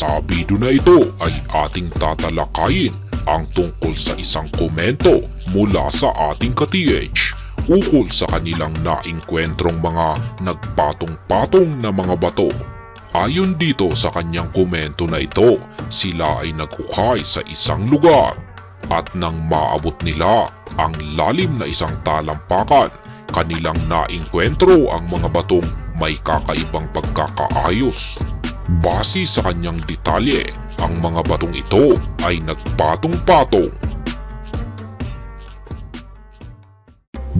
Sa na ito ay ating tatalakayin ang tungkol sa isang komento mula sa ating ka-TH ukol sa kanilang naingkwentrong mga nagpatong-patong na mga bato. Ayon dito sa kanyang komento na ito, sila ay nagkukay sa isang lugar at nang maabot nila ang lalim na isang talampakan, kanilang naingkwentro ang mga batong may kakaibang pagkakaayos. Base sa kanyang detalye, ang mga batong ito ay nagpatong-patong.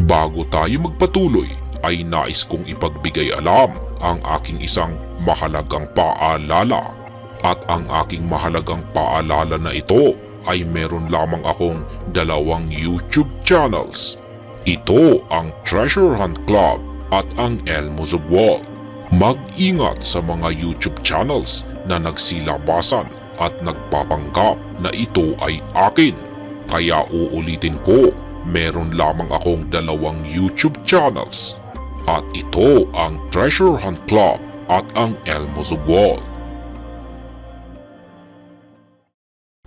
Bago tayo magpatuloy, ay nais kong ipagbigay alam ang aking isang mahalagang paalala. At ang aking mahalagang paalala na ito ay meron lamang akong dalawang YouTube channels. Ito ang Treasure Hunt Club at ang Elmo's of Wall. Mag-ingat sa mga YouTube channels na nagsilabasan at nagpapanggap na ito ay akin. Kaya uulitin ko, meron lamang akong dalawang YouTube channels. At ito ang Treasure Hunt Club at ang Elmo's of Wall.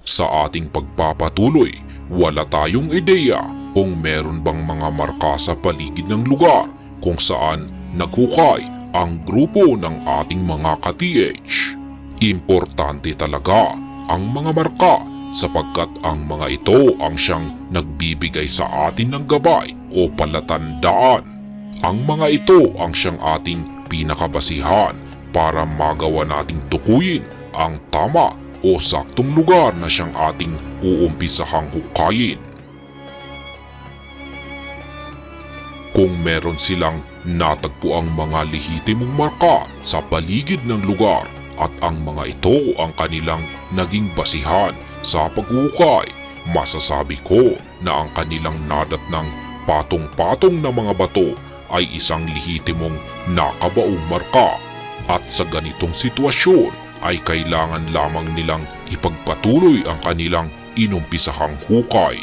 Sa ating pagpapatuloy, wala tayong ideya kung meron bang mga marka sa paligid ng lugar kung saan naghukay ang grupo ng ating mga ka-TH. Importante talaga ang mga marka sapagkat ang mga ito ang siyang nagbibigay sa atin ng gabay o palatandaan. Ang mga ito ang siyang ating pinakabasihan para magawa nating tukuyin ang tama o saktong lugar na siyang ating uumpisahang hukayin. Kung meron silang natagpo ang mga lehitimong marka sa paligid ng lugar at ang mga ito ang kanilang naging basihan sa paghukay, masasabi ko na ang kanilang nadat ng patong-patong na mga bato ay isang lehitimong nakabaong marka at sa ganitong sitwasyon ay kailangan lamang nilang ipagpatuloy ang kanilang inumpisahang hukay.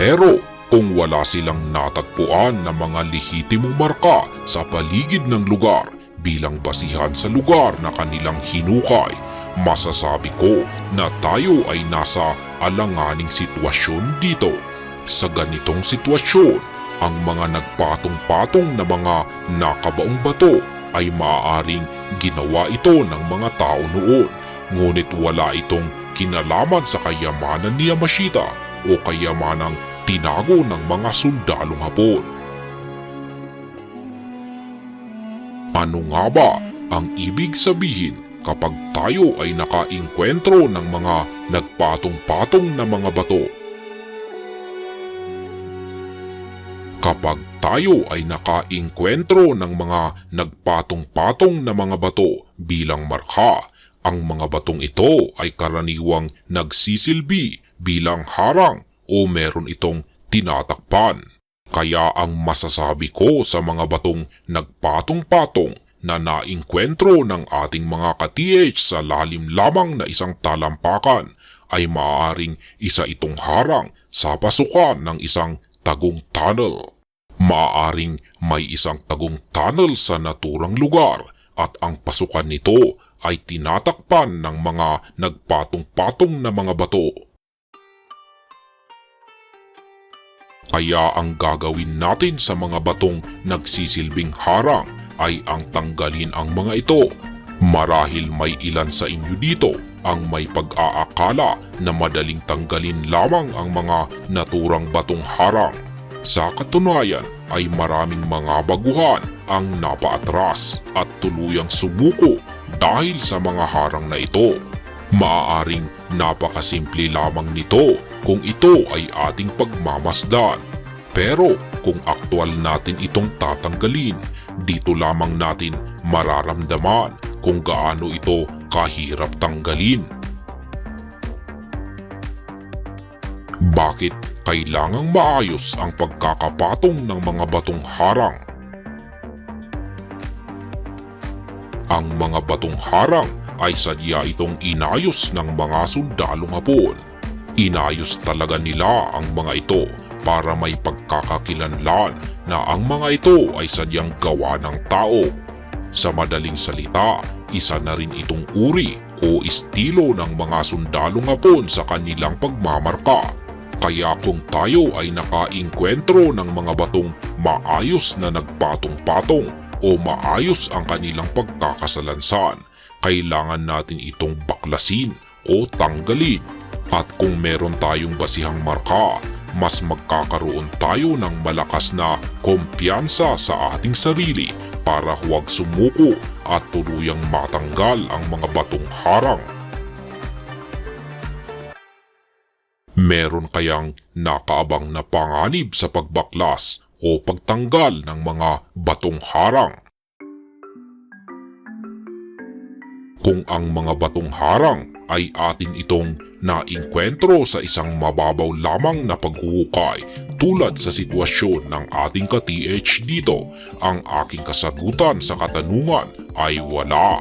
Pero kung wala silang natagpuan na mga lehitimong marka sa paligid ng lugar bilang basihan sa lugar na kanilang hinukay, masasabi ko na tayo ay nasa alanganing sitwasyon dito. Sa ganitong sitwasyon, ang mga nagpatong-patong na mga nakabaong bato ay maaaring ginawa ito ng mga tao noon. Ngunit wala itong kinalaman sa kayamanan ni Yamashita o kayamanang tinago ng mga sundalong hapon. Ano nga ba ang ibig sabihin kapag tayo ay nakainkwentro ng mga nagpatong-patong na mga bato? Kapag tayo ay nakainkwentro ng mga nagpatong-patong na mga bato bilang marka, ang mga batong ito ay karaniwang nagsisilbi bilang harang o meron itong tinatakpan. Kaya ang masasabi ko sa mga batong nagpatong-patong na nainkwentro ng ating mga ka-TH sa lalim lamang na isang talampakan ay maaaring isa itong harang sa pasukan ng isang tagong tunnel. Maaaring may isang tagong tunnel sa naturang lugar at ang pasukan nito ay tinatakpan ng mga nagpatong-patong na mga bato. Kaya ang gagawin natin sa mga batong nagsisilbing harang ay ang tanggalin ang mga ito. Marahil may ilan sa inyo dito ang may pag-aakala na madaling tanggalin lamang ang mga naturang batong harang. Sa katunayan ay maraming mga baguhan ang napaatras at tuluyang sumuko dahil sa mga harang na ito. Maaaring napakasimple lamang nito kung ito ay ating pagmamasdan. Pero kung aktwal natin itong tatanggalin, dito lamang natin mararamdaman kung gaano ito kahirap tanggalin. Bakit kailangang maayos ang pagkakapatong ng mga batong harang? Ang mga batong harang ay sadya itong inayos ng mga sundalong hapon. Inayos talaga nila ang mga ito para may pagkakakilanlan na ang mga ito ay sadyang gawa ng tao. Sa madaling salita, isa na rin itong uri o estilo ng mga sundalong hapon sa kanilang pagmamarka. Kaya kung tayo ay nakainkwentro ng mga batong maayos na nagpatong-patong o maayos ang kanilang pagkakasalansan, kailangan natin itong baklasin o tanggalin. At kung meron tayong basihang marka, mas magkakaroon tayo ng malakas na kumpiyansa sa ating sarili para huwag sumuko at tuluyang matanggal ang mga batong harang. Meron kayang nakaabang na panganib sa pagbaklas o pagtanggal ng mga batong harang. Kung ang mga batong harang ay atin itong nainkwentro sa isang mababaw lamang na paghuhukay tulad sa sitwasyon ng ating ka-TH dito, ang aking kasagutan sa katanungan ay wala.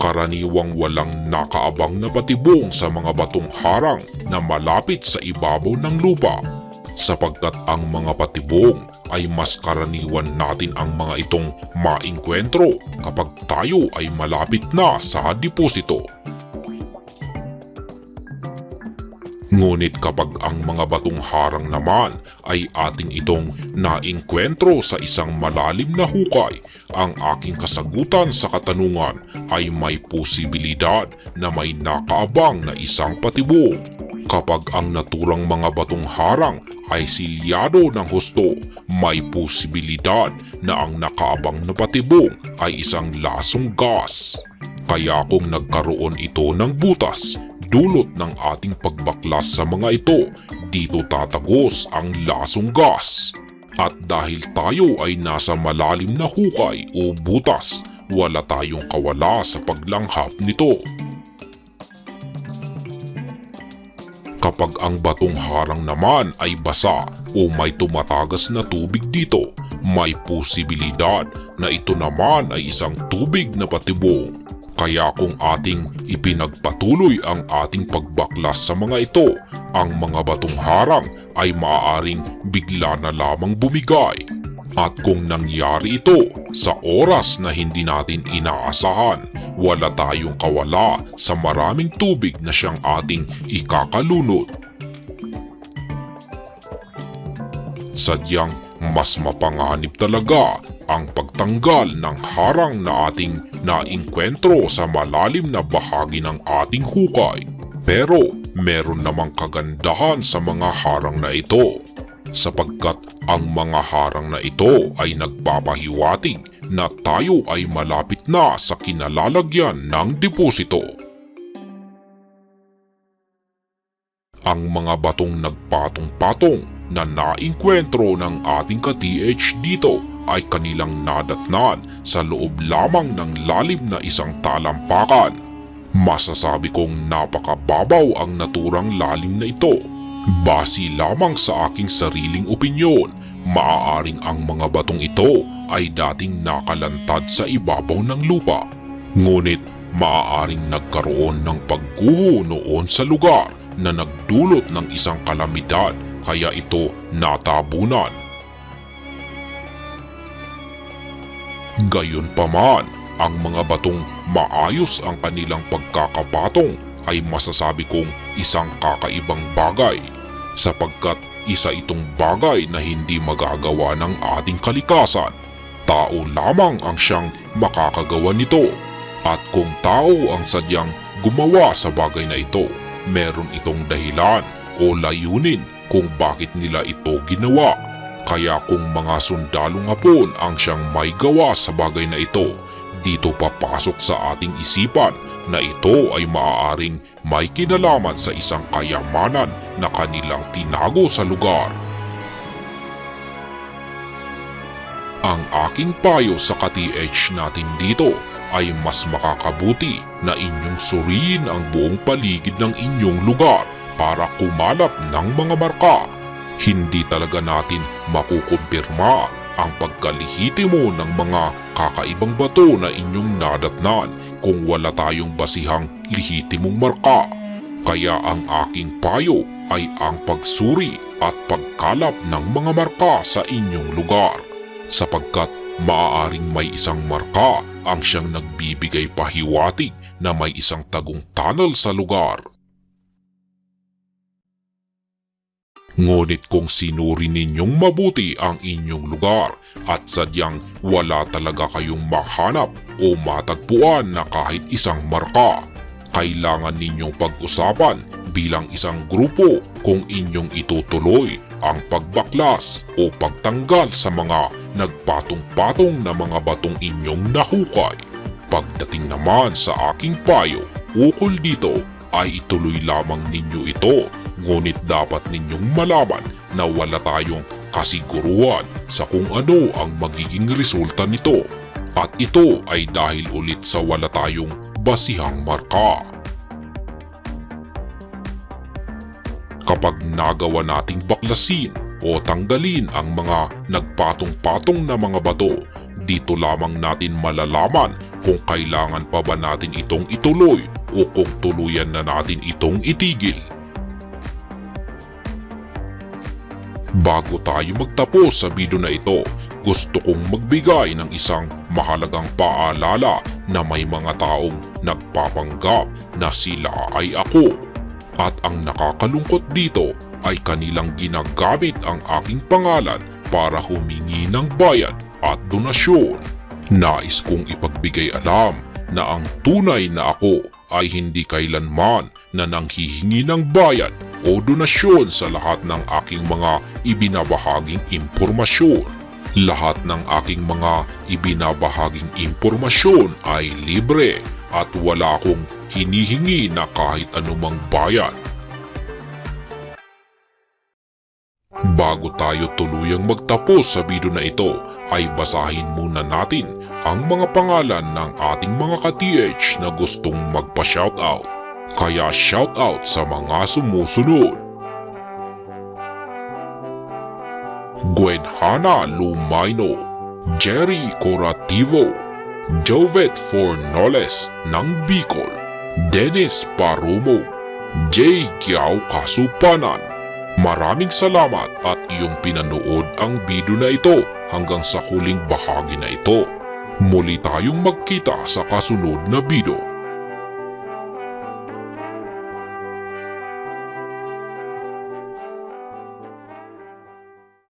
Karaniwang walang nakaabang na patibong sa mga batong harang na malapit sa ibabaw ng lupa sapagkat ang mga patibong ay mas karaniwan natin ang mga itong maingkwentro kapag tayo ay malapit na sa deposito. Ngunit kapag ang mga batong harang naman ay ating itong nainkwentro sa isang malalim na hukay, ang aking kasagutan sa katanungan ay may posibilidad na may nakaabang na isang patibong. Kapag ang naturang mga batong harang ay silyado ng husto, may posibilidad na ang nakaabang na patibong ay isang lasong gas. Kaya kung nagkaroon ito ng butas, dulot ng ating pagbaklas sa mga ito, dito tatagos ang lasong gas. At dahil tayo ay nasa malalim na hukay o butas, wala tayong kawala sa paglanghap nito. Kapag ang batong harang naman ay basa o may tumatagas na tubig dito, may posibilidad na ito naman ay isang tubig na patibong. Kaya kung ating ipinagpatuloy ang ating pagbaklas sa mga ito, ang mga batong harang ay maaaring bigla na lamang bumigay. At kung nangyari ito sa oras na hindi natin inaasahan, wala tayong kawala sa maraming tubig na siyang ating ikakalunod. Sadyang mas mapanganib talaga ang pagtanggal ng harang na ating nainkwentro sa malalim na bahagi ng ating hukay. Pero meron namang kagandahan sa mga harang na ito sapagkat ang mga harang na ito ay nagpapahiwatig na tayo ay malapit na sa kinalalagyan ng deposito. Ang mga batong nagpatong-patong na nainkwentro ng ating ka-TH dito ay kanilang nadatnan sa loob lamang ng lalim na isang talampakan. Masasabi kong napakababaw ang naturang lalim na ito. Base lamang sa aking sariling opinyon, maaaring ang mga batong ito ay dating nakalantad sa ibabaw ng lupa. Ngunit maaaring nagkaroon ng pagguho noon sa lugar na nagdulot ng isang kalamidad kaya ito natabunan. Gayon paman, ang mga batong maayos ang kanilang pagkakapatong ay masasabi kong isang kakaibang bagay sapagkat isa itong bagay na hindi magagawa ng ating kalikasan. Tao lamang ang siyang makakagawa nito at kung tao ang sadyang gumawa sa bagay na ito, meron itong dahilan o layunin kung bakit nila ito ginawa. Kaya kung mga sundalong hapon ang siyang may gawa sa bagay na ito, dito papasok sa ating isipan na ito ay maaaring may kinalaman sa isang kayamanan na kanilang tinago sa lugar. Ang aking payo sa ka-TH natin dito ay mas makakabuti na inyong suriin ang buong paligid ng inyong lugar para kumalap ng mga marka. Hindi talaga natin makukumpirma ang pagkalihitimo ng mga kakaibang bato na inyong nadatnan kung wala tayong basihang lihitimong marka. Kaya ang aking payo ay ang pagsuri at pagkalap ng mga marka sa inyong lugar sapagkat maaaring may isang marka ang siyang nagbibigay pahiwatig na may isang tagong tunnel sa lugar. Ngunit kung sinuri ninyong mabuti ang inyong lugar at sadyang wala talaga kayong mahanap o matagpuan na kahit isang marka, kailangan ninyong pag-usapan bilang isang grupo kung inyong itutuloy ang pagbaklas o pagtanggal sa mga nagpatong-patong na mga batong inyong nahukay. Pagdating naman sa aking payo, ukol dito ay ituloy lamang ninyo ito ngunit dapat ninyong malaman na wala tayong kasiguruhan sa kung ano ang magiging resulta nito. At ito ay dahil ulit sa wala tayong basihang marka. Kapag nagawa nating baklasin o tanggalin ang mga nagpatong-patong na mga bato, dito lamang natin malalaman kung kailangan pa ba natin itong ituloy o kung tuluyan na natin itong itigil. Bago tayo magtapos sa video na ito, gusto kong magbigay ng isang mahalagang paalala na may mga taong nagpapanggap na sila ay ako. At ang nakakalungkot dito ay kanilang ginagamit ang aking pangalan para humingi ng bayad at donasyon. Nais kong ipagbigay alam na ang tunay na ako ay hindi kailanman na nanghihingi ng bayad o donasyon sa lahat ng aking mga ibinabahaging impormasyon. Lahat ng aking mga ibinabahaging impormasyon ay libre at wala akong hinihingi na kahit anumang bayad. Bago tayo tuluyang magtapos sa video na ito, ay basahin muna natin ang mga pangalan ng ating mga ka-TH na gustong magpa-shoutout. Kaya shoutout sa mga sumusunod. Gwen Hana Lumaino, Jerry Corativo, Jovet Fornoles ng Bicol, Dennis Parumo, J. Giao Kasupanan. Maraming salamat at iyong pinanood ang video na ito hanggang sa huling bahagi na ito. Muli tayong magkita sa kasunod na video.